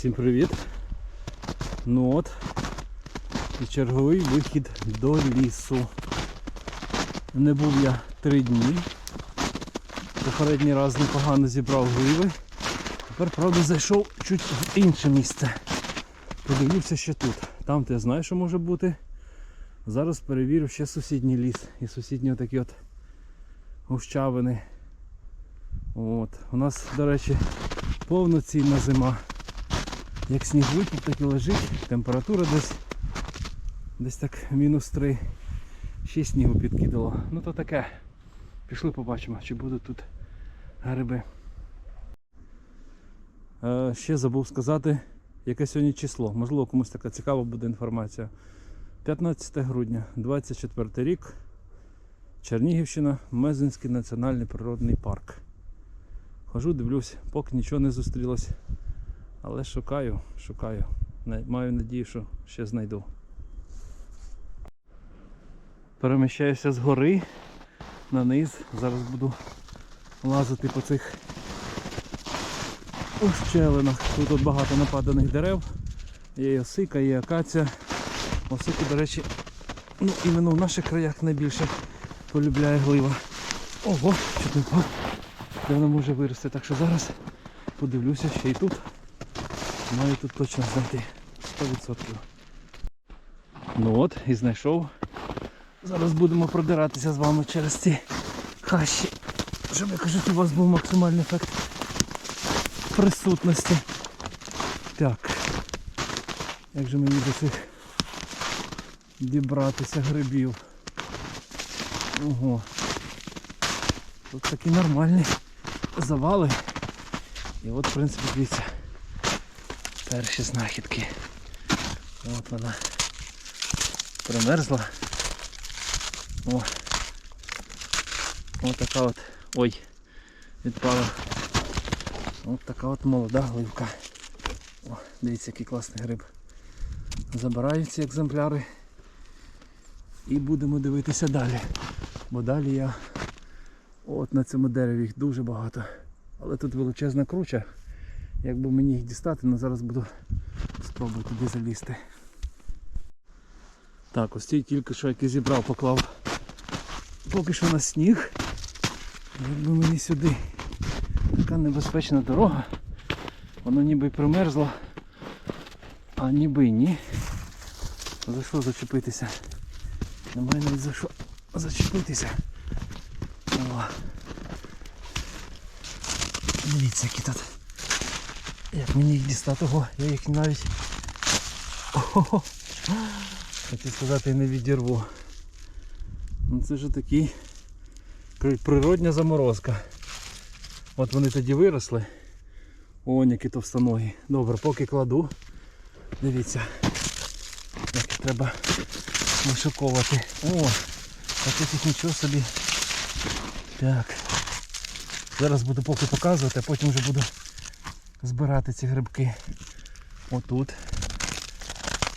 Всім привіт! Ну от, і черговий вихід до лісу. Не був я три дні. Попередній раз непогано зібрав гриби. Тепер, правда, зайшов чуть в інше місце. Подивився ще тут. Там ти знаєш, що може бути. Зараз перевірю ще сусідній ліс і сусідні отакі от гущавини. От. У нас, до речі, повноцінна зима. Як сніг випав, так і лежить. Температура десь десь так мінус 3. Ще снігу підкидало. Ну то таке. Пішли побачимо, чи будуть тут гриби. Е, ще забув сказати, яке сьогодні число. Можливо, комусь така цікава буде інформація. 15 грудня, 24 рік. Чернігівщина, Мезенський національний природний парк. Хожу, дивлюсь, поки нічого не зустрілось. Але шукаю, шукаю. Маю надію, що ще знайду. Переміщаюся з гори на низ. Зараз буду лазити по цих ущелинах. Тут от багато нападаних дерев. Є і осика, є акація. Осику, до речі, ну іменно в наших краях найбільше полюбляє глива. Ого, що ти впав? Може вирости. Так що зараз подивлюся ще й тут. Маю тут точно знайти. 100%. Ну от, і знайшов. Зараз будемо продиратися з вами через ці хащі. Щоб я кажуть, у вас був максимальний ефект присутності. Так. Як же мені до цих дібратися грибів? Ого. Тут такі нормальні завали. І от, в принципі, дивіться, перші знахідки. От вона примерзла. О. Ось така от. Ой, відпала. Ось така от молода гливка. О, дивіться, який класний гриб. Забираю ці екземпляри і будемо дивитися далі. Бо далі я от на цьому дереві їх дуже багато. Але тут величезна круча. Якби мені їх дістати, але зараз буду спробувати туди залізти. Так, ось ці тільки що який зібрав, поклав поки що на сніг. Якби мені сюди така небезпечна дорога. Воно ніби й примерзло, а ніби й ні. За що зачепитися? Немає навіть за що зачепитися. О. Дивіться, які тут. Як мені їх дістати, Ого, я їх навіть Ого. хотів сказати не відірву. Ну це ж такий природня заморозка. От вони тоді виросли. О, які товстоногі. Добре, поки кладу. Дивіться, як треба вишуковувати. О, тут їх нічого собі. Так. Зараз буду поки показувати, а потім вже буду збирати ці грибки. Отут.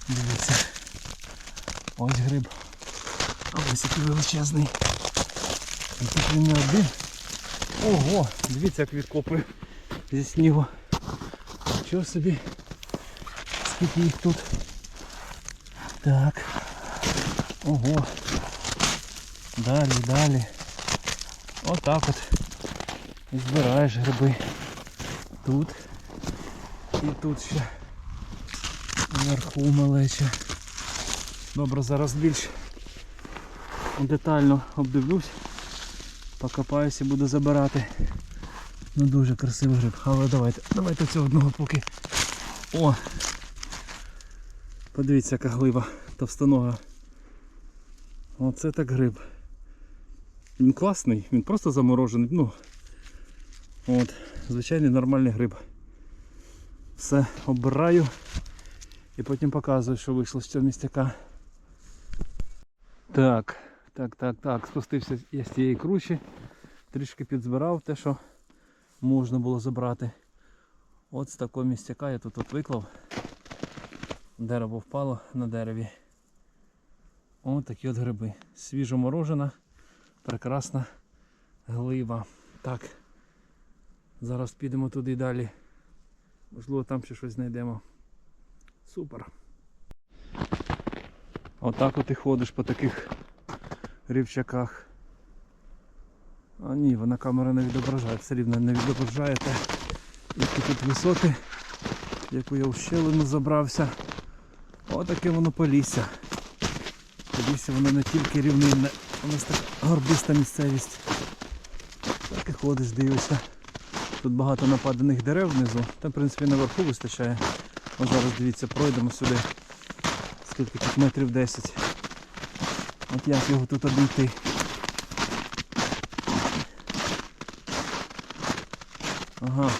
Дивіться. Ось гриб. Ось який величезний. І тут він не один. Ого! Дивіться, як відкопує зі снігу. Чого собі? Скільки їх тут? Так. Ого. Далі, далі. Отак от. І збираєш гриби. Тут. І тут ще. Вверху малече. Добре, зараз більш детально обдивлюсь. Покопаюся і буду забирати. Ну дуже красивий гриб. Але давайте, давайте цього одного поки. О! Подивіться, яка глива товстонога. Оце так гриб. Він класний, він просто заморожений. Ну, от, звичайний нормальний гриб. Все, обираю і потім показую, що вийшло з цього містяка. Так, так, так, так. Спустився я з цієї кручі, трішки підзбирав те, що можна було забрати. От з такого містяка я тут от виклав. Дерево впало на дереві. Ось такі от гриби. Свіжо морожена, прекрасна глива. Так. Зараз підемо туди далі Можливо, там ще щось знайдемо. Супер. Отак от і ходиш по таких рівчаках. А ні, вона камера не відображає, все рівно не відображає те, які тут висоти, яку я в щелину забрався. Отаке воно полісся. Полісся воно не тільки рівнинне, у нас така горбиста місцевість. Так і ходиш, дивишся. Тут багато нападаних дерев внизу. Там, в принципі, наверху вистачає. От зараз дивіться, пройдемо сюди. Скільки тут метрів 10. От як його тут обійти. Ага.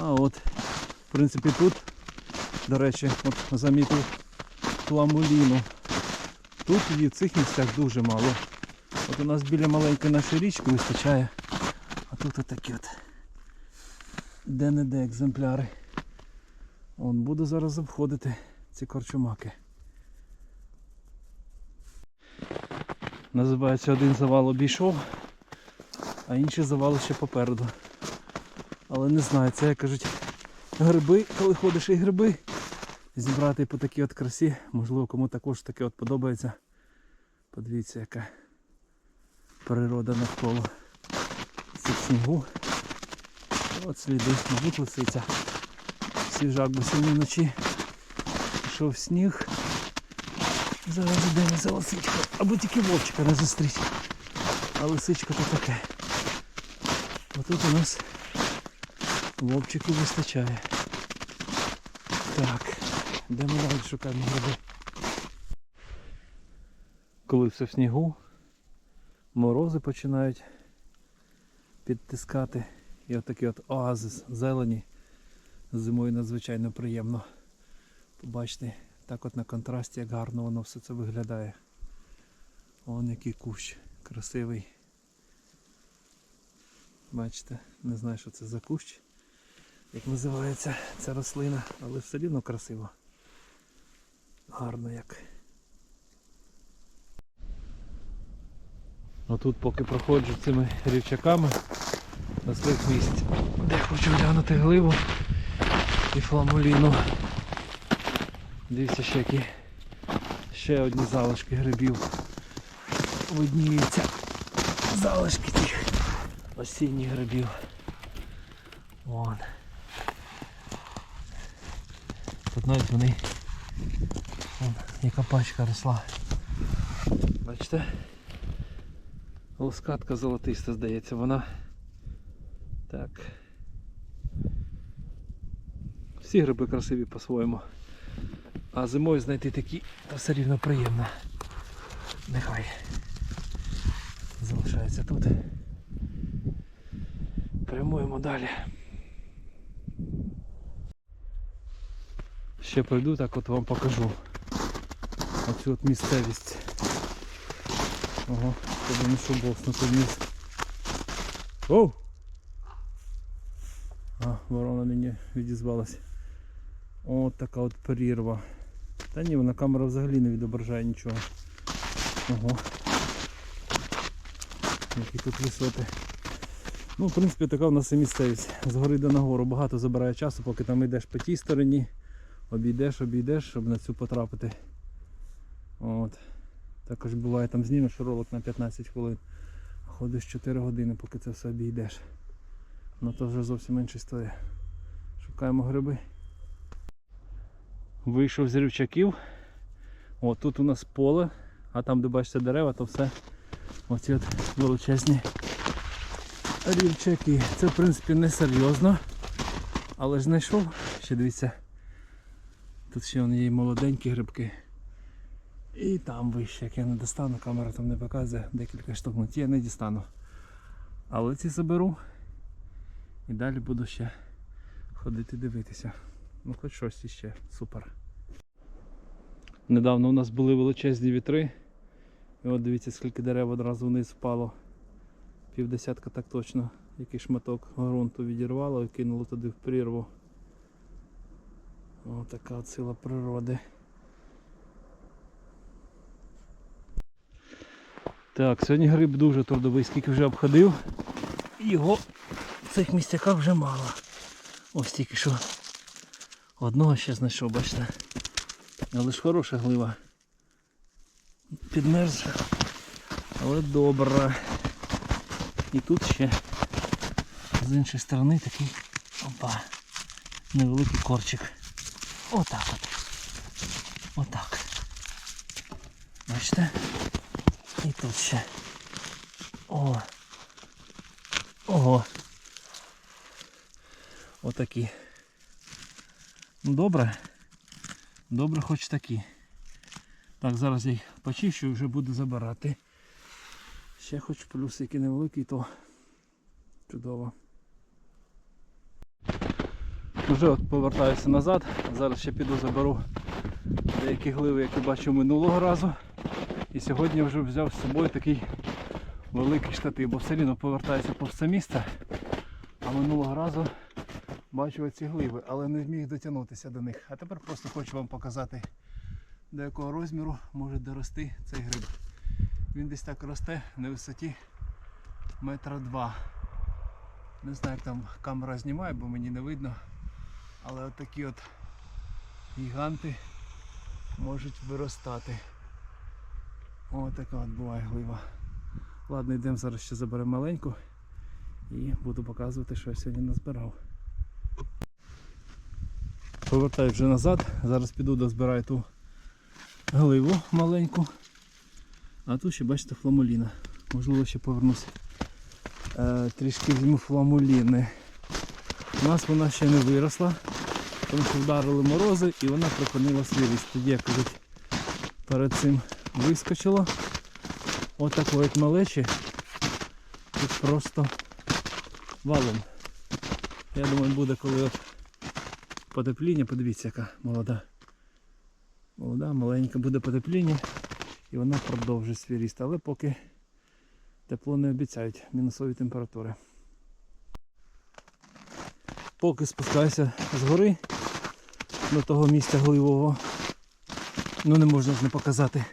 А от, в принципі, тут, до речі, от замітив пламуліну. Тут її в цих місцях дуже мало. От у нас біля маленької нашої річки вистачає. Тут отакі от де-не-де екземпляри. От, буду зараз обходити ці корчомаки. Називається один завал обійшов, а інші завали ще попереду. Але не знаю, це як кажуть гриби, коли ходиш і гриби. Зібрати по такій от красі. Можливо кому також таке от подобається. Подивіться, яка природа навколо цих снігу. От сліди, мабуть, лисиця. Свіжак, бо сьогодні вночі пішов сніг. Зараз йдемо за лисичкою. Або тільки вовчика не зустріч. А лисичка то таке. Отут у нас вовчику вистачає. Так, йдемо далі шукаємо гриби. Коли все в снігу, морози починають підтискати. І отакий от оазис зелені зимою надзвичайно приємно побачити так от на контрасті, як гарно воно все це виглядає. Вон який кущ красивий. Бачите, не знаю, що це за кущ, як називається ця рослина, але все рівно красиво. Гарно як. Отут поки проходжу цими рівчаками на своїх місць, де хочу глянути гливу і фламуліну. Дивіться ще які ще одні залишки грибів. Видніються залишки тих осінніх грибів. Вон. Тут навіть вони вон, яка пачка росла. Бачите? Лоскатка золотиста, здається, вона. Так. Всі гриби красиві по-своєму. А зимою знайти такі, то все рівно приємно. Нехай залишається тут. Прямуємо далі. Ще пройду, так от вам покажу. Оцю от місцевість. Ого, подумаю, що бокснути вниз. Оу! А, ворона мені відізвалась. От така от прірва. Та ні, вона камера взагалі не відображає нічого. Ого. Які тут висоти. Ну, в принципі, така в нас і місцевість. Згори до нагору багато забирає часу, поки там йдеш по тій стороні, обійдеш, обійдеш, щоб на цю потрапити. От. Також буває там знімеш ролик на 15 хвилин. Ходиш 4 години, поки це все обійдеш. Ну то вже зовсім інша історія. Шукаємо гриби. Вийшов з рівчаків. О, тут у нас поле, а там де бачите дерева, то все оці от величезні рівчаки. Це в принципі не серйозно. Але ж знайшов. Ще дивіться. Тут ще вони є молоденькі грибки. І там вище, як я не достану, камера там не показує декілька штук, ну ті я не дістану. Але ці заберу. І далі буду ще ходити дивитися. Ну хоч щось іще. Супер. Недавно у нас були величезні вітри. І от дивіться скільки дерев одразу вниз впало. Півдесятка так точно. Який шматок ґрунту відірвало і кинуло туди в прірву. Ось така от сила природи. Так, сьогодні гриб дуже трудовий, скільки вже обходив. Його в цих місцяках вже мало. Ось тільки що одного ще знайшов, бачите. Але ж хороша глива. Підмерзла. Але добра. І тут ще з іншої сторони такий опа, невеликий корчик. Отак от. Отак. Бачите? І тут ще. О. Ого. Отакі. Ну добре. Добре хоч такі. Так, зараз я їх почищу і вже буду забирати. Ще хоч плюс який невеликий, то чудово. Вже от повертаюся назад. Зараз ще піду заберу деякі гливи, які бачив минулого разу. І сьогодні я вже взяв з собою такий великий штатив, бо все рівно повертаюся по все місце. А минулого разу бачив ці гливи, але не зміг дотягнутися до них. А тепер просто хочу вам показати, до якого розміру може дорости цей гриб. Він десь так росте на висоті метра два. Не знаю, як там камера знімає, бо мені не видно. Але от такі от гіганти можуть виростати. Ось така от буває глива. Ладно, йдемо зараз ще заберемо маленьку і буду показувати, що я сьогодні назбирав. Повертаю вже назад, зараз піду дозбираю ту гливу маленьку. А тут ще бачите фламуліна. Можливо ще повернусь. Е, трішки візьму фламуліни. У нас вона ще не виросла, тому що вдарили морози і вона припинила свій. Тоді, як кажуть, перед цим вискочила. Отакої от малечі. Тут просто валом. Я думаю, буде коли от потепління, подивіться, яка молода. Молода, маленька буде потепління і вона продовжить свій ріст. Але поки тепло не обіцяють, мінусові температури. Поки спускаюся з гори до того місця гливого. Ну не можна ж не показати.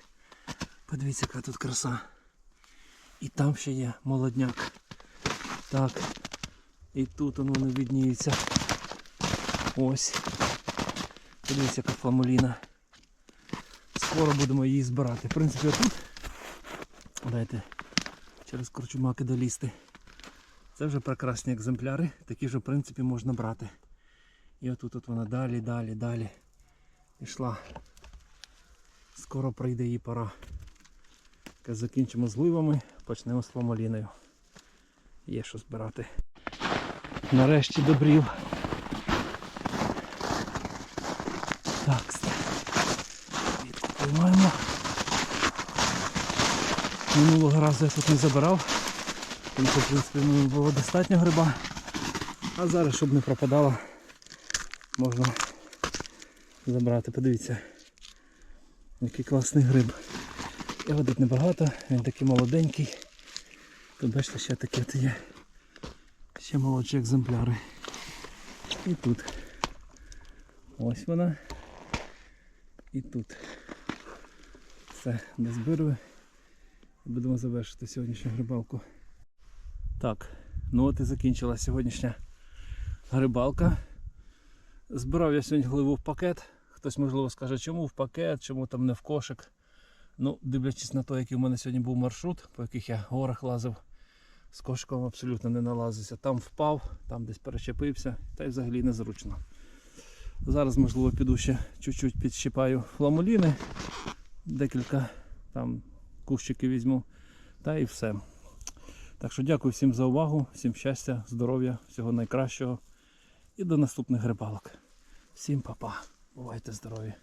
Подивіться, яка тут краса. І там ще є молодняк. Так. І тут воно не відніється. Ось. Подивіться, яка фламуліна. Скоро будемо її збирати. В принципі, отут. Дайте через корчумаки долізти. Це вже прекрасні екземпляри, такі вже в принципі можна брати. І отут от вона далі, далі, далі пішла. Скоро прийде її пора. Так, Закінчимо з ливами, почнемо з фламаліною. Є що збирати. Нарешті добрів. Так, квітку поймаємо. Минулого разу я тут не забирав. Тому що, в принципі, було достатньо гриба. А зараз, щоб не пропадало, можна забрати. Подивіться, який класний гриб. Його тут небагато, він такий молоденький. Тут бачите, ще такі от є. Ще молодші екземпляри. І тут. Ось вона. І тут. Все, дозбирую. Будемо завершити сьогоднішню грибалку. Так, ну от і закінчилася сьогоднішня грибалка. Збирав я сьогодні гливу в пакет. Хтось можливо скаже, чому в пакет, чому там не в кошик. Ну, дивлячись на те, який в мене сьогодні був маршрут, по яких я горах лазив, з кошиком абсолютно не налазився. Там впав, там десь перечепився, та й взагалі незручно. Зараз, можливо, піду ще чуть-чуть підщипаю фламуліни, декілька там кущиків візьму, та і все. Так що дякую всім за увагу, всім щастя, здоров'я, всього найкращого і до наступних грибалок. Всім па-па, бувайте здорові!